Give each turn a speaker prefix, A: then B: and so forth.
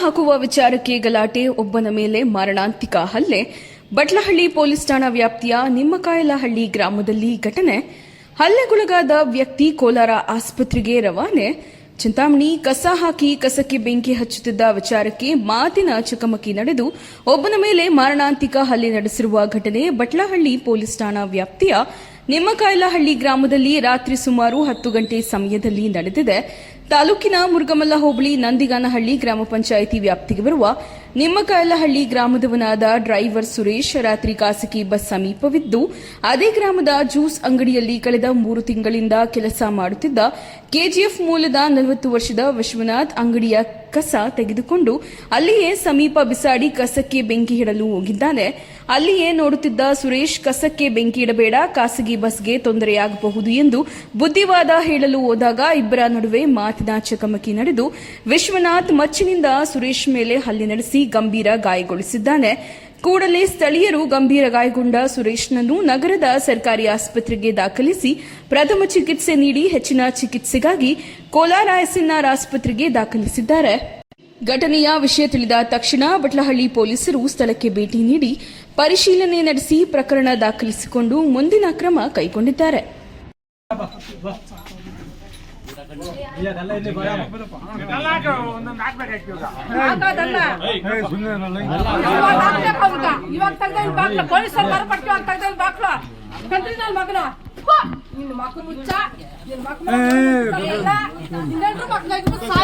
A: ಹಾಕುವ ವಿಚಾರಕ್ಕೆ ಗಲಾಟೆ ಒಬ್ಬನ ಮೇಲೆ ಮಾರಣಾಂತಿಕ ಹಲ್ಲೆ. ಬಟ್ಲಹಳ್ಳಿ ಪೊಲೀಸ್ ಠಾಣಾ ವ್ಯಾಪ್ತಿಯ ನಿಮ್ಮಕಾಯಲಹಳ್ಳಿ ಗ್ರಾಮದಲ್ಲಿ ಘಟನೆ. ಹಲ್ಲೆಗೊಳಗಾದ ವ್ಯಕ್ತಿ ಕೋಲಾರ ಆಸ್ಪತ್ರೆಗೆ ರವಾನೆ. ಚಿಂತಾಮಣಿ ಕಸ ಹಾಕಿ ಕಸಕ್ಕೆ ಬೆಂಕಿ ಹಚ್ಚುತ್ತಿದ್ದ ವಿಚಾರಕ್ಕೆ ಮಾತಿನ ಚಕಮಕಿ ನಡೆದು ಒಬ್ಬನ ಮೇಲೆ ಮಾರಣಾಂತಿಕ ಹಲ್ಲೆ ನಡೆಸಿರುವ ಘಟನೆ ಬಟ್ಲಹಳ್ಳಿ ಪೊಲೀಸ್ ಠಾಣಾ ವ್ಯಾಪ್ತಿಯ ನಿಮ್ಮಕಾಯಲಹಳ್ಳಿ ಗ್ರಾಮದಲ್ಲಿ ರಾತ್ರಿ ಸುಮಾರು ಹತ್ತು ಗಂಟೆ ಸಮಯದಲ್ಲಿ ನಡೆದಿದೆ. ತಾಲೂಕಿನ ಮುರುಗಮಲ್ಲ ಹೋಬಳಿ ನಂದಿಗಾನಹಳ್ಳಿ ಗ್ರಾಮ ಪಂಚಾಯಿತಿ ವ್ಯಾಪ್ತಿಗೆ ಬರುವ ನಿಮ್ಮಕಾಯಲಹಳ್ಳಿ ಗ್ರಾಮದವನಾದ ಡ್ರೈವರ್ ಸುರೇಶ್ ರಾತ್ರಿ ಖಾಸಗಿ ಬಸ್ ಸಮೀಪವಿದ್ದು, ಅದೇ ಗ್ರಾಮದ ಜ್ಯೂಸ್ ಅಂಗಡಿಯಲ್ಲಿ ಕಳೆದ ಮೂರು ತಿಂಗಳಿಂದ ಕೆಲಸ ಮಾಡುತ್ತಿದ್ದ ಕೆಜಿಎಫ್ ಮೂಲದ ನಲವತ್ತು ವರ್ಷದ ವಿಶ್ವನಾಥ್ ಅಂಗಡಿಯ ಕಸ ತೆಗೆದುಕೊಂಡು ಅಲ್ಲಿಯೇ ಸಮೀಪ ಬಿಸಾಡಿ ಕಸಕ್ಕೆ ಬೆಂಕಿ ಇಡಲು ಹೋಗಿದ್ದಾನೆ. ಅಲ್ಲಿಯೇ ನೋಡುತ್ತಿದ್ದ ಸುರೇಶ್, ಕಸಕ್ಕೆ ಬೆಂಕಿ ಇಡಬೇಡ, ಖಾಸಗಿ ಬಸ್ಗೆ ತೊಂದರೆಯಾಗಬಹುದು ಎಂದು ಬುದ್ಧಿವಾದ ಹೇಳಲು ಹೋದಾಗ ಇಬ್ಬರ ನಡುವೆ ಮಾತಿನ ಚಕಮಕಿ ನಡೆದು, ವಿಶ್ವನಾಥ್ ಮಚ್ಚಿನಿಂದ ಸುರೇಶ್ ಮೇಲೆ ಹಲ್ಲೆ ನಡೆಸಿ ಗಂಭೀರ ಗಾಯಗೊಳಿಸಿದ್ದಾನೆ ಕೂಡಲೇ ಸ್ಥಳೀಯರು ಗಂಭೀರ ಗಾಯಗೊಂಡ ಸುರೇಶ್ನನ್ನು ನಗರದ ಸರ್ಕಾರಿ ಆಸ್ಪತ್ರೆಗೆ ದಾಖಲಿಸಿ ಪ್ರಥಮ ಚಿಕಿತ್ಸೆ ನೀಡಿ ಹೆಚ್ಚಿನ ಚಿಕಿತ್ಸೆಗಾಗಿ ಕೋಲಾರ ಎಸ್ಎನ್ಆರ್ ಆಸ್ಪತ್ರೆಗೆ ದಾಖಲಿಸಿದ್ದಾರೆ ಘಟನೆಯ ವಿಷಯ ತಿಳಿದ ತಕ್ಷಣ ಬಟ್ಲಹಳ್ಳಿ ಪೊಲೀಸರು ಸ್ಥಳಕ್ಕೆ ಭೇಟಿ ನೀಡಿ ಪರಿಶೀಲನೆ ನಡೆಸಿ ಪ್ರಕರಣ ದಾಖಲಿಸಿಕೊಂಡು ಮುಂದಿನ ಕ್ರಮ ಕೈಗೊಂಡಿದ್ದಾರೆ.
B: ಇವಾಗ. ಇವಾಗ ತೆಗ್ದಲ್ಲಿ ಬಾಕ್ಲು, ಪೊಲೀಸರು ಬರ್ಬಿಟ್ಟು ಇವಾಗ ತೆಗ್ದಲ್ಲಿ ಬಾಕ್ಲು ಕಂಟ್ರಿ ನನ್ ನನ್ನ ಹೋ! ನಿನ್ನ ಮಕ್ಕಳು ಮುಚ್ಚ ನಿನ್ನ ಮಕ್ಕಳು ಇನ್ನೆಲ್ರು ಮಕ್ಕಳು ಸಾಯ